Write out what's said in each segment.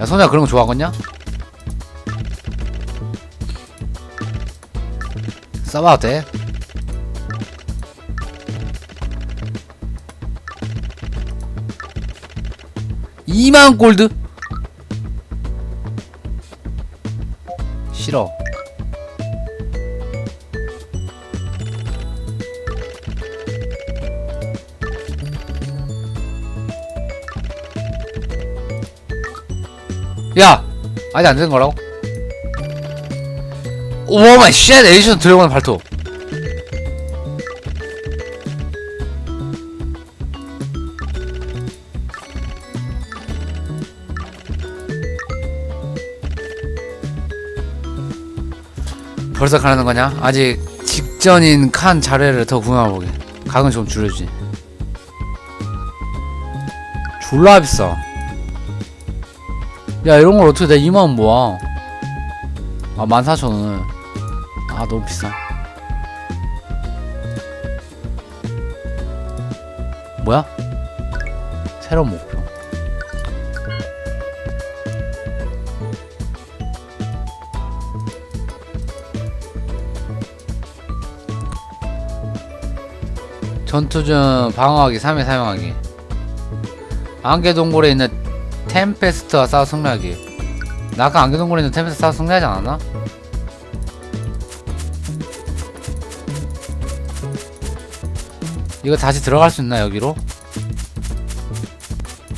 야 소녀 그런 거 좋아하겠냐? 써봐도 돼? 이만 골드? 싫어 야! 아직 안 되는 거라고? 오마이 쉣 에디션 드래곤 발톱 벌써 가라는 거냐? 아직 직전인 칸 자리를 더 구경해보게 각은 좀 줄여주지 졸라 비싸 야 이런 걸 어떻게 내 2만원 모아? 아 14,000원을. 아 너무 비싸. 뭐야? 새로운 목표. 전투 중 방어하기 3회 사용하기. 안개 동굴에 있는 템페스트와 싸워 승리하기 나 아까 안개동굴에 있는 템페스트 싸워 승리하지 않았나? 이거 다시 들어갈 수 있나 여기로?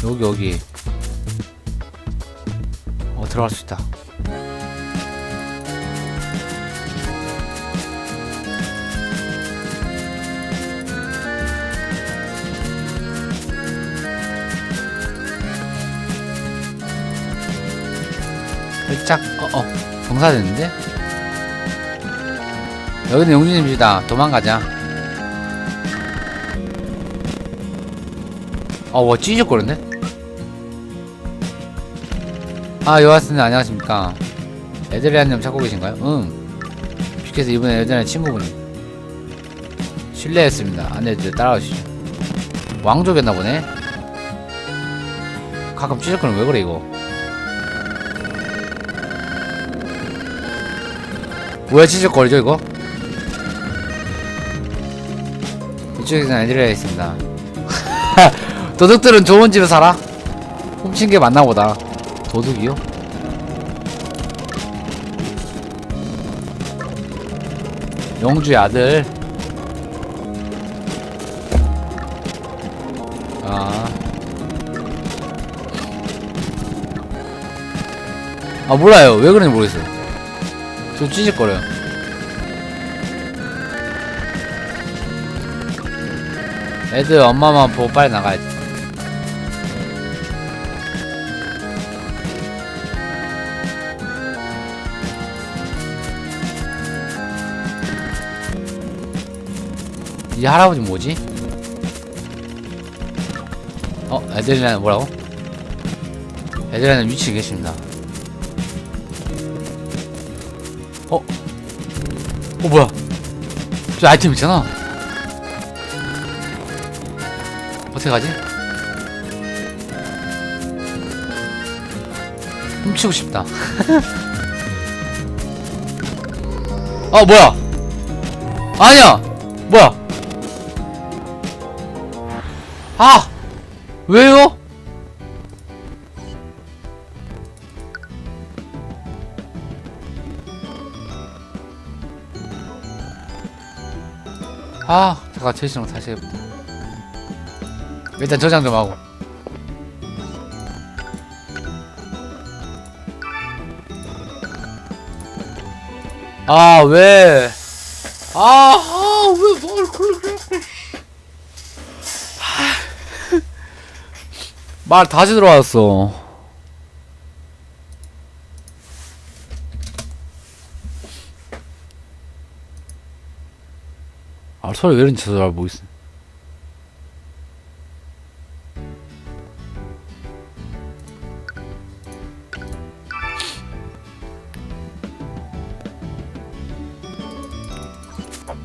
여기 여기 어 들어갈 수 있다 경사됐는데? 여기는 용진입니다. 도망가자. 어와 찌직거리네 아 요하스님 안녕하십니까. 에드리안님 찾고 계신가요? 응. 픽해서 이번에 예전에 친구분이 실례했습니다. 안내드 따라오시죠. 왕족이었나 보네. 가끔 찌직거리면 왜 그래 이거 뭐야 찌직거리죠 이거? 이쪽에서는 있습니다 도둑들은 좋은 집에 살아? 훔친 게 맞나 보다 도둑이요? 영주의 아들 아. 아 몰라요 왜 그런지 모르겠어요 저 찌직거려요 애들 엄마만 보고 빨리 나가야지 이 할아버지 뭐지? 어? 애들이라는 뭐라고? 애들이라는 위치에 계십니다 어? 어 뭐야? 저 아이템 있잖아. 어떻게 가지? 훔치고 싶다. 아 뭐야? 아니야! 뭐야? 아! 왜요? 아 잠깐 제시랑 다시 해보자 일단 저장 좀 하고 아 왜? 아, 아, 왜뭘 그렇게 말 다시 들어왔어. 아, 소리 왜 이런지 잘 모르겠어.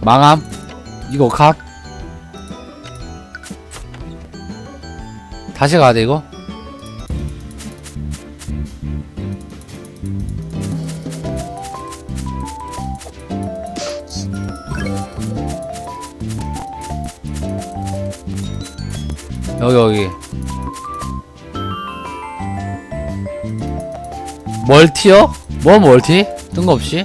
망함? 이거 각? 다시 가야 돼, 이거? 여기 여기 멀티요? 뭐 멀티? 뜬금없이?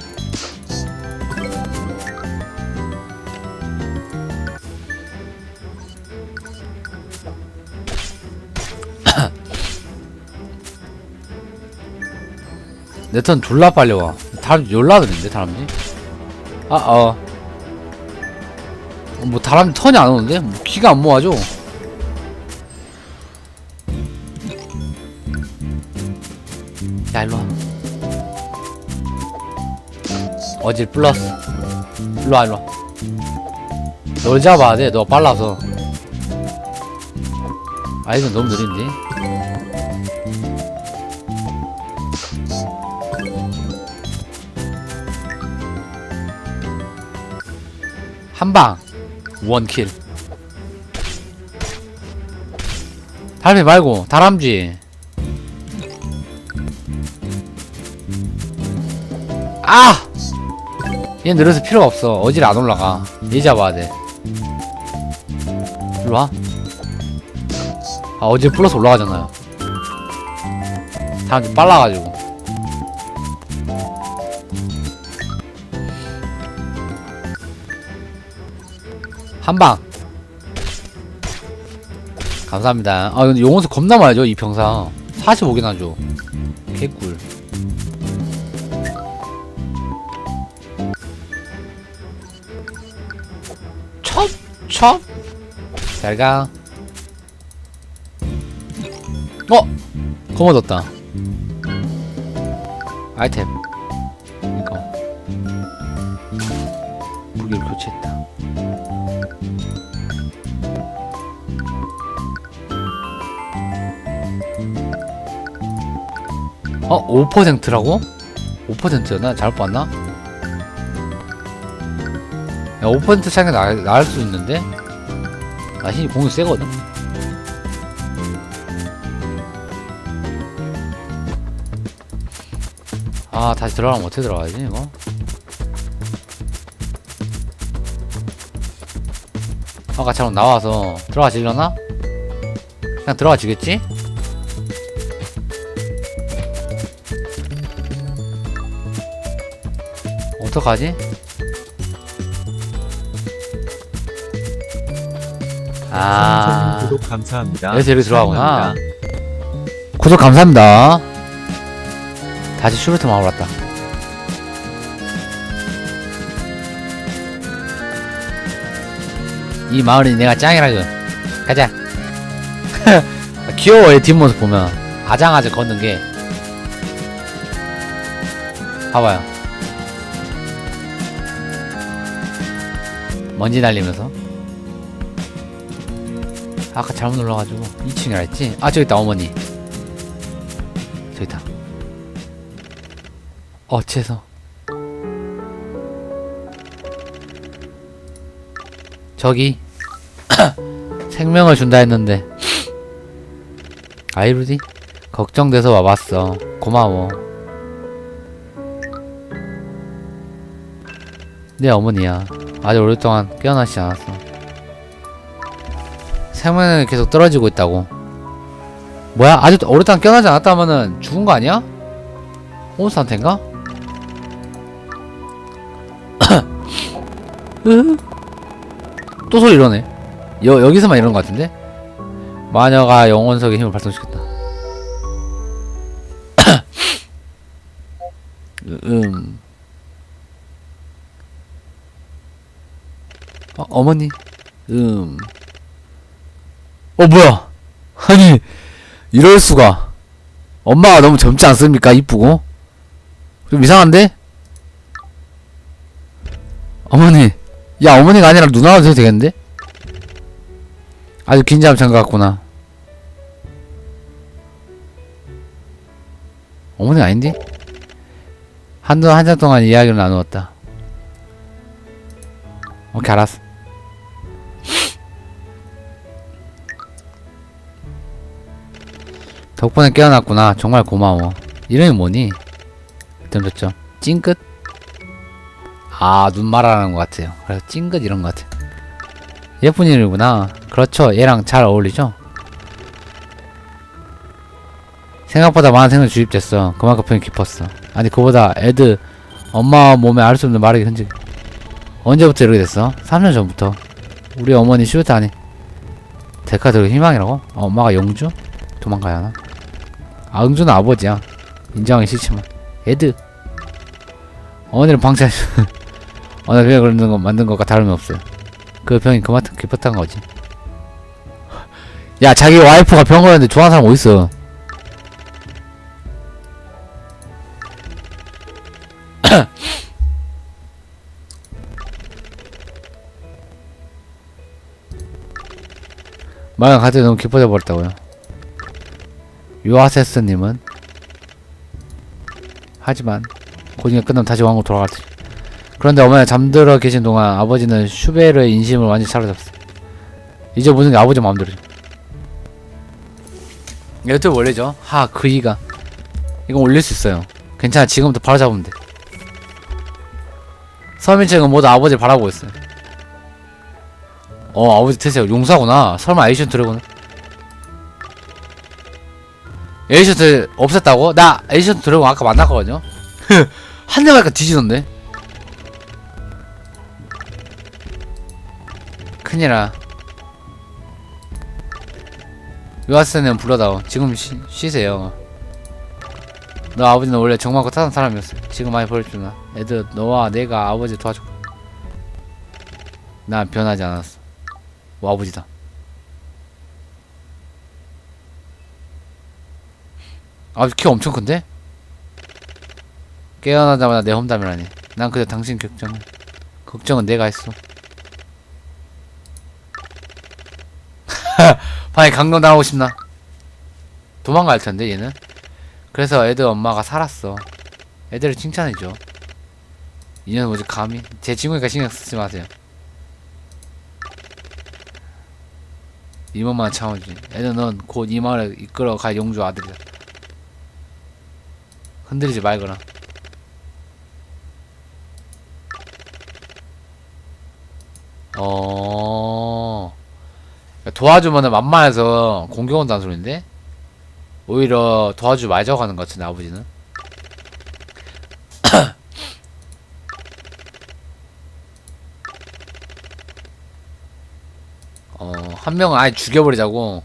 내 턴 졸라 빨리 와. 다람 연락드는데 다람쥐? 아 어. 어, 뭐 다람쥐 턴이 안 오는데? 뭐 기가 안 모아져. 야 일로와. 어질 플러스 일로와 일로와. 널 잡아야 돼너 빨라서. 아 이건 너무 느린데? 한방. 원킬. 달배 말고 다람쥐 아! 얘 느려서 필요가 없어. 어질 안 올라가. 얘 잡아야 돼. 일로 와. 아, 어질 플러스 올라가잖아요. 사람 좀 빨라가지고. 한 방. 감사합니다. 아, 근데 용원수 겁나 많아죠, 이 평상. 45개나 하죠. 개꿀. 첩! 첩! 잘가. 어! 검어졌다. 아이템. 이거. 무기를 교체했다. 어? 5%라고? 5%였나? 잘못 봤나? 야, 5% 차이가 나, 나을 수 있는데? 나 힘이 공이 세거든? 아, 다시 들어가면 어떻게 들어가야지, 이거? 아까처럼 나와서 들어가지려나? 그냥 들어가지겠지? 어떡하지? 아. 구독 감사합니다. 여기서 여기 들어가구나. 사랑합니다. 구독 감사합니다. 다시 슈루트 마을 왔다. 이 마을이 내가 짱이라고. 가자. 귀여워, 얘 뒷모습 보면. 아장아장 걷는 게. 봐봐요. 먼지 날리면서. 아까 잘못 눌러가지고. 2층이라 했지? 아 저기 있다 어머니. 저기 있다. 어째서. 저기. 생명을 준다 했는데. 아이루디? 걱정돼서 와봤어. 고마워. 내 어머니야. 아주 오랫동안 깨어나지 않았어 생명력이 계속 떨어지고 있다고. 뭐야? 아주 오랫동안 깨어나지 않았다면은 죽은 거 아니야? 몬스터한테인가? 으흐. 또 소리 이러네. 여, 여기서만 이러는 것 같은데? 마녀가 영혼석의 힘을 발동시켰다. 으, 음. 어, 어머니. 음. 어 뭐야? 아니 이럴 수가. 엄마가 너무 젊지 않습니까? 이쁘고? 좀 이상한데? 어머니 야 어머니가 아니라 누나가 돼도 되겠는데? 아주 긴장 장것 같구나. 어머니 아닌데? 한두 한참 동안 이야기를 나누었다. 오케이 알았어 덕분에 깨어났구나. 정말 고마워. 이름이 뭐니? 덤졌죠. 찡긋? 아, 눈 말하는 것 같아요. 그래서 찡긋 이런 것 같아요. 예쁜 이름이구나. 그렇죠. 얘랑 잘 어울리죠? 생각보다 많은 생각이 주입됐어. 그만큼 표현이 깊었어. 아니, 그보다 애드 엄마 몸에 알 수 없는 마르기 흔적. 언제부터 이렇게 됐어? 3년 전부터. 우리 어머니 슈트 안에 데카 들고 희망이라고? 어, 엄마가 영주? 도망가야 하나? 아, 응주는 아버지야. 인정하기 싫지만. 애드. 어머니는 방치, 어느 병에 걸리는 거 만든 것과 다름이 없어요. 그 병이 그만큼 깊었던 거지. 야, 자기 와이프가 병 걸렸는데 좋아하는 사람 어딨어? 마음 가득 너무 깊어져 버렸다고요. 유아세스님은 하지만 고딩이 끝나면 다시 왕으로 돌아갈 테니. 그런데 어머니가 잠들어 계신 동안 아버지는 슈베르의 인심을 완전히 사로잡았어. 이제 모든 게 아버지 마음대로죠. 유튜브 올리죠? 하, 그이가. 이거 올릴 수 있어요. 괜찮아, 지금부터 바로 잡으면 돼. 서민층은 모두 아버지를 바라보고 있어요. 어, 아버지 태세요. 용사구나. 설마 에이션 드래곤. 에이션트 없앴다고? 나 에이션 드래곤 아까 만났거든요? 한 대만 약간 뒤지던데? 큰일아. 유아스는 불러다오. 지금 쉬, 쉬세요. 너 아버지는 원래 정말 착한 사람이었어. 지금 많이 버렸구나. 애들 너와 내가 아버지 도와줘. 난 변하지 않았어. 뭐 아버지다. 아버지 키 엄청 큰데? 깨어나자마자 내 험담이라니. 난 그저 당신 걱정은 걱정은 내가 했어. 방에 강경 당하고 싶나? 도망갈 텐데 얘는. 그래서 애들 엄마가 살았어. 애들을 칭찬해줘. 이년 뭐지 감히? 제 친구니까 신경 쓰지 마세요. 이번만 참아주지. 애들 넌곧 이 마을에 이끌어 갈 용주 아들이다. 흔들리지 말거라. 어. 도와주면은 만만해서 공격 온다는 소린데? 오히려 도와주지 말자고 하는 것 같은데, 아버지는. 어, 한 명은 아예 죽여버리자고.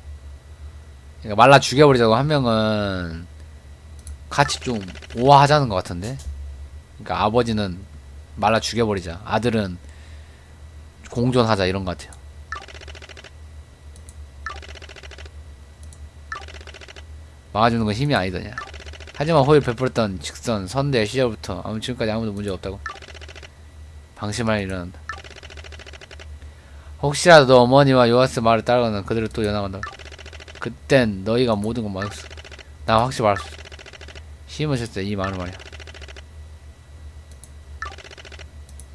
그러니까 말라 죽여버리자고 한 명은 같이 좀 오화하자는 것 같은데? 그러니까 아버지는 말라 죽여버리자. 아들은 공존하자 이런 것 같아요. 막아주는 건 힘이 아니더냐. 하지만 호의를 베풀었던 직선 선대 시절부터 아무 지금까지 아무도 문제 없다고. 방심할 일어난다. 혹시라도 너 어머니와 요하스 말을 따라가는 그들을 또 연합한다. 그땐 너희가 모든 걸 말했어. 나 확실히 말할 수 힘으셨을 이 말을 말이야.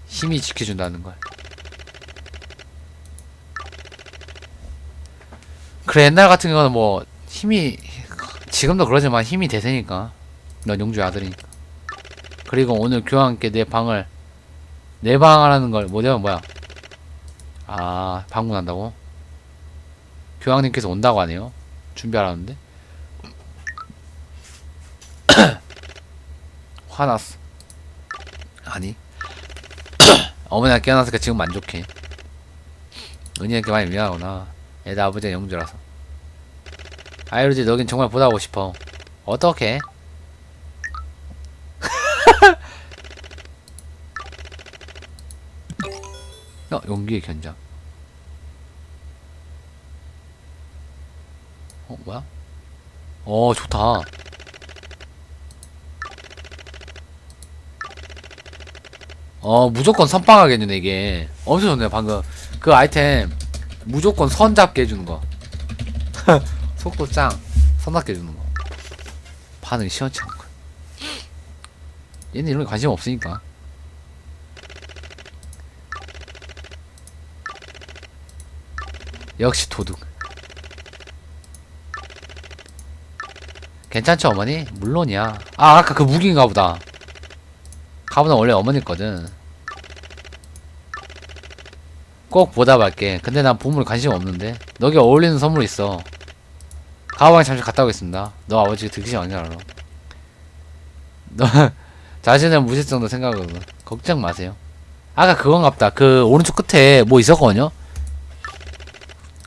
힘이 지켜준다는 걸. 그래 옛날 같은 경우는 뭐 힘이 지금도 그러지만 힘이 대세니까. 넌 용주의 아들이니까. 그리고 오늘 교황께 내 방을 내 방하라는 걸 뭐냐면 뭐야. 아 방문한다고? 교황님께서 온다고 하네요. 준비하라는데 화났어. 아니? 어머니가 깨어났으니까 지금 만족해 은희한테 많이 미안하구나. 애들 아버지가 영주라서. 아이로지 너긴 정말 보다 보고 싶어. 어떻게? 어 용기의 견장. 어 뭐야? 어 좋다 어 무조건 선빵하게 해주네 이게. 엄청 좋네 방금. 그 아이템 무조건 선 잡게 해주는 거. 속도 짱. 선답게 해주는 거. 반응이 시원치 거 얘는 이런 거 관심 없으니까. 역시 도둑. 괜찮죠 어머니? 물론이야. 아 아까 그 무기인가 보다 가보다 원래 어머니 거든. 꼭 보답할게. 근데 난 보물 관심 없는데. 너게 어울리는 선물 있어. 가방에 잠시 갔다 오겠습니다. 너 아버지 득심 아니라 알아 너 자신을 무실 정도 생각하거든 걱정 마세요. 아까 그건갑다. 그 오른쪽 끝에 뭐 있었거든요?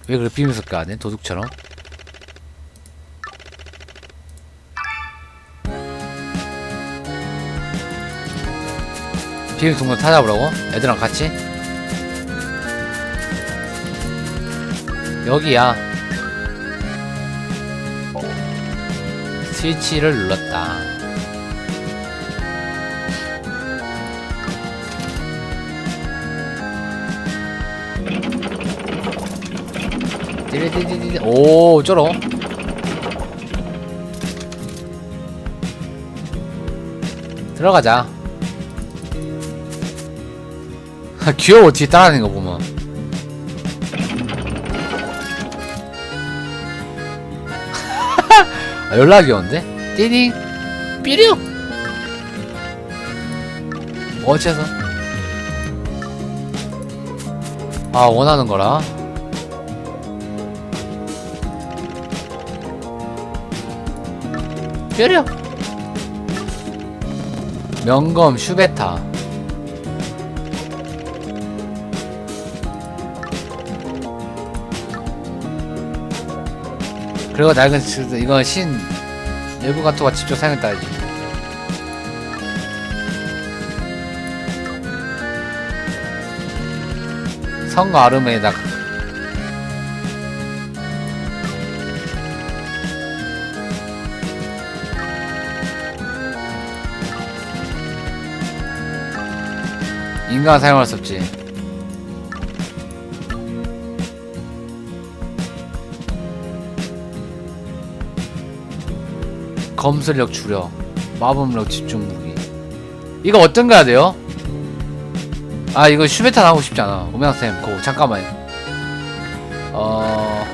왜 그렇게 비밀스럽게 안 해? 도둑처럼 비밀 동굴 찾아보라고? 애들랑 같이? 여기야. 스위치를 눌렀다. 띠리띠리띠리. 오 쩔어 들어가자 아, 귀여워 뒤에 따라다니는 거 보면. 아, 연락 귀여운데? 띠딩 삐륙 어째서 아 원하는 거라. 뾰려 명검 슈베타 그리고 낡은 스 이건 신 일부 가토가 직접 사용했다 하지 성과 아름에다. 인간 사용할 수 없지 검술력 주력 마법력 집중 무기. 이거 어떤 거야 돼요? 아 이거 슈베타 나오고 싶지 않아. 오명쌤 그거 잠깐만요 어...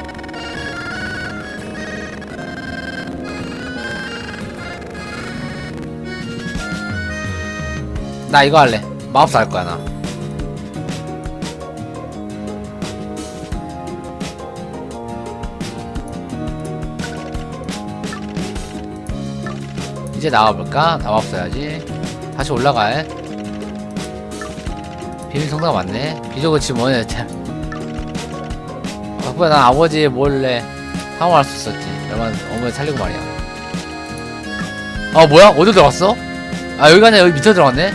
나 이거 할래. 마법사 할 거야 나 이제 나와볼까? 나와봐야지. 다시 올라가 비밀 성당 맞네. 비저그 지 뭐네 덕분에 난 아버지의 몰래 상호할 수 있었지. 얼마나 어머니 살리고 말이야. 아 뭐야? 어디 들어갔어? 아 여기가 아니라 여기 밑에 들어갔네?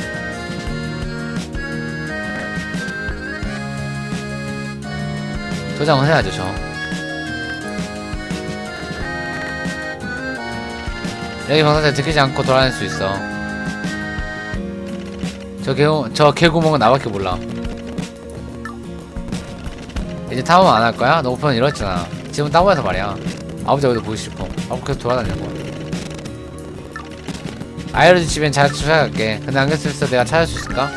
저장을 해야죠 저 여기 방사대 들키지 않고 돌아다닐 수 있어. 저 개구 저 개구멍은 나밖에 몰라. 이제 탐험 안 할 거야? 너 우편 이랬잖아. 지금 따보해서 말이야. 아버지 어디 보고 싶어 아버지 계속 돌아다니는 거야. 아이러지 집엔 잘 찾아갈게. 근데 안경 쓸때 내가 찾을 수 있을까?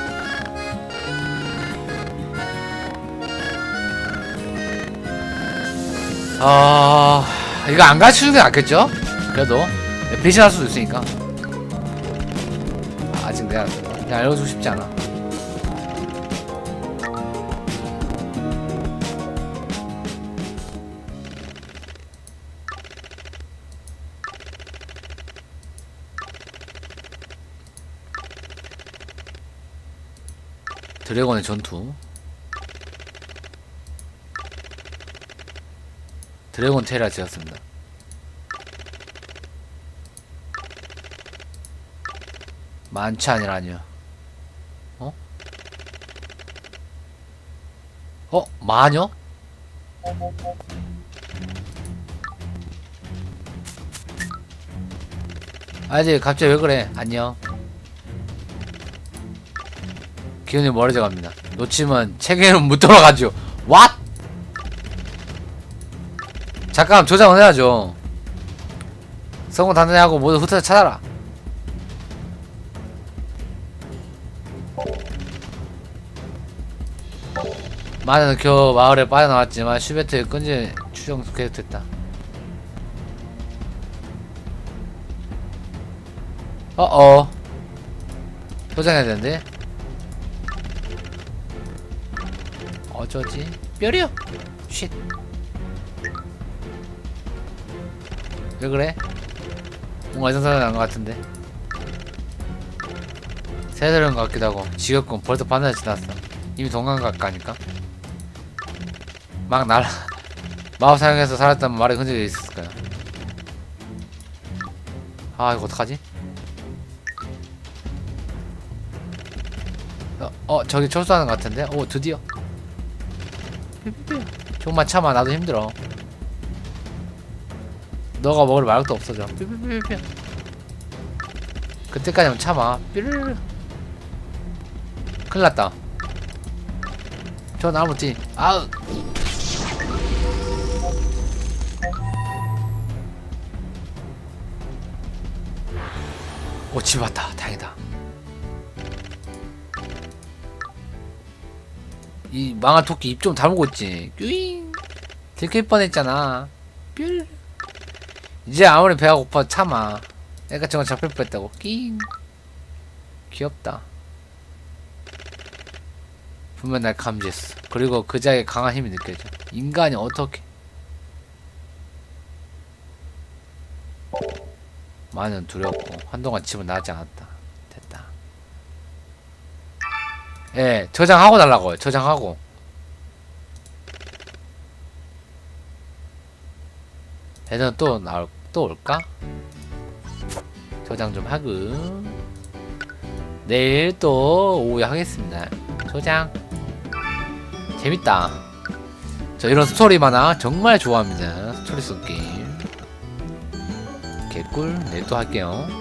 어... 이거 안 가르쳐주는 게 낫겠죠? 그래도 배신할 수도 있으니까. 아, 아직 내가 그냥 알려주고 싶지 않아. 드래곤의 전투. 드래곤 테라 지었습니다 많지 아니라니요. 어? 어? 마녀? 아직 갑자기 왜 그래? 안녕. 기운이 멀어져 갑니다. 놓치면 책에는 못 돌아가죠. What? 잠깐 조작은 해야죠. 성공 단단하고 모두 흩어져 찾아라. 마녀는 겨우 마을에 빠져나왔지만 슈베트의 끈질 추정 계속됐다. 어어. 포장해야 되는데? 어쩌지? 뼈리요 쉿. 왜 그래? 뭔가 이상사가 난것 같은데. 새들은 것 같기도 하고 지겹군 벌써 반날 지났어. 이미 동감각 가니까 막 날아 마법 사용해서 살았다면 말에 흔적이 있었을 거야. 아 이거 어떡하지? 어, 어 저기 철수하는 것 같은데? 오 드디어. 조금만 참아 나도 힘들어. 너가 먹을 마력도 없어져 그때까지만 참아. 삐르르 큰일났다. 저 나무지. 아으 오, 집 왔다. 다행이다. 이 망할 토끼 입 좀 다물고 있지. 뀨잉. 들킬 뻔했잖아. 뾰. 이제 아무리 배가 고파 참아. 애가 저거 잡힐 뻔했다고. 낑. 귀엽다. 분명 날 감지했어. 그리고 그 자의 강한 힘이 느껴져. 인간이 어떻게? 많은 두렵고 한동안 집은 나지 않았다. 됐다. 예, 저장하고 달라고요. 저장하고. 애는 또 나올 또 올까? 저장 좀 하고 내일 또 오후에 하겠습니다. 저장. 재밌다. 저 이런 스토리 만화 정말 좋아합니다. 스토리 속 게임. 개꿀 내일 또 할게요